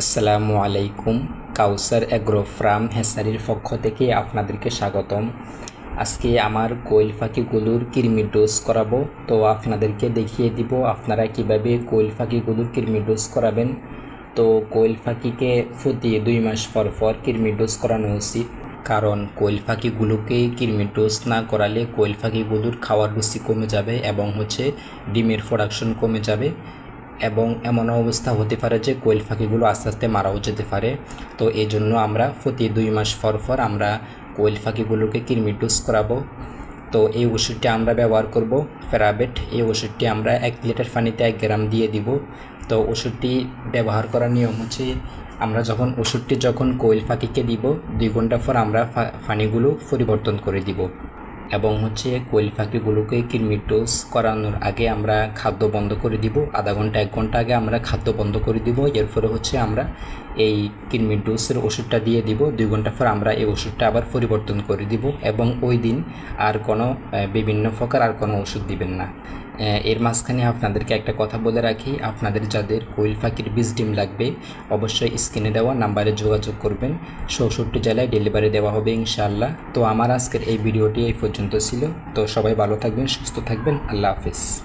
আসসালামু আলাইকুম, কাউসার agro farm হেসারির পক্ষ থেকে আপনাদেরকে স্বাগতম। আজকে আমার কোয়েল পাখিগুলোর কৃমি ডোজ করাবো। তো আপনাদেরকে দেখিয়ে দিব আপনারা কীভাবে কোয়েল পাখিগুলোর কৃমি ডোজ করাবেন। তো কোয়েল পাখিকে প্রতি দুই মাস পর পর কৃমি ডোজ করানো উচিত। কারণ কোয়েল পাখিগুলোকে কৃমি ডোজ না করালে কোয়েল পাখিগুলোর খাওয়ার রুচি কমে যাবে এবং হচ্ছে ডিমের প্রোডাকশন কমে যাবে। এবং এমন অবস্থা হতে পারে যে কোয়েল পাখিগুলো আস্তে আস্তে মারাও যেতে পারে। তো এই জন্য আমরা প্রতি দুই মাস পর পর আমরা কোয়েল পাখিগুলোকে কৃমি ডোজ করাবো। তো এই ওষুধটি আমরা ব্যবহার করব প্যারাবেট এই ওষুধটি আমরা এক লিটার পানিতে এক গ্রাম দিয়ে দিব। তো ওষুধটি ব্যবহার করার নিয়ম হচ্ছে, আমরা যখন ওষুধটি যখন কোয়েল পাখিকে দিব, দুই ঘণ্টা পর আমরা পানিগুলো পরিবর্তন করে দিব। এবং হচ্ছে কোয়েল পাখিগুলোকে কিরমিটোস করানোর আগে আমরা খাদ্য বন্ধ করে দিব। আধা ঘণ্টা, এক ঘণ্টা আগে আমরা খাদ্য বন্ধ করে দিব। এরপরে হচ্ছে আমরা এই কৃমির ডোজের ওষুধটা দিয়ে দিব। দুই ঘণ্টা পর আমরা এই ওষুধটা আবার পরিবর্তন করে দিব এবং ওই দিন আর কোনো বিভিন্ন প্রকার আর কোনো ওষুধ দিবেন না। এর মাঝখানে আপনাদেরকে একটা কথা বলে রাখি। আপনাদের যাদের কোয়েল পাখির বীজ ডিম লাগবে, অবশ্যই স্ক্রিনে দেওয়া নাম্বারে যোগাযোগ করবেন। চৌষট্টি জেলায় ডেলিভারি দেওয়া হবে ইনশাআল্লাহ। তো আমার আজকের এই ভিডিওটি এই পর্যন্ত ছিল। তো সবাই ভালো থাকবেন, সুস্থ থাকবেন। আল্লাহ হাফিজ।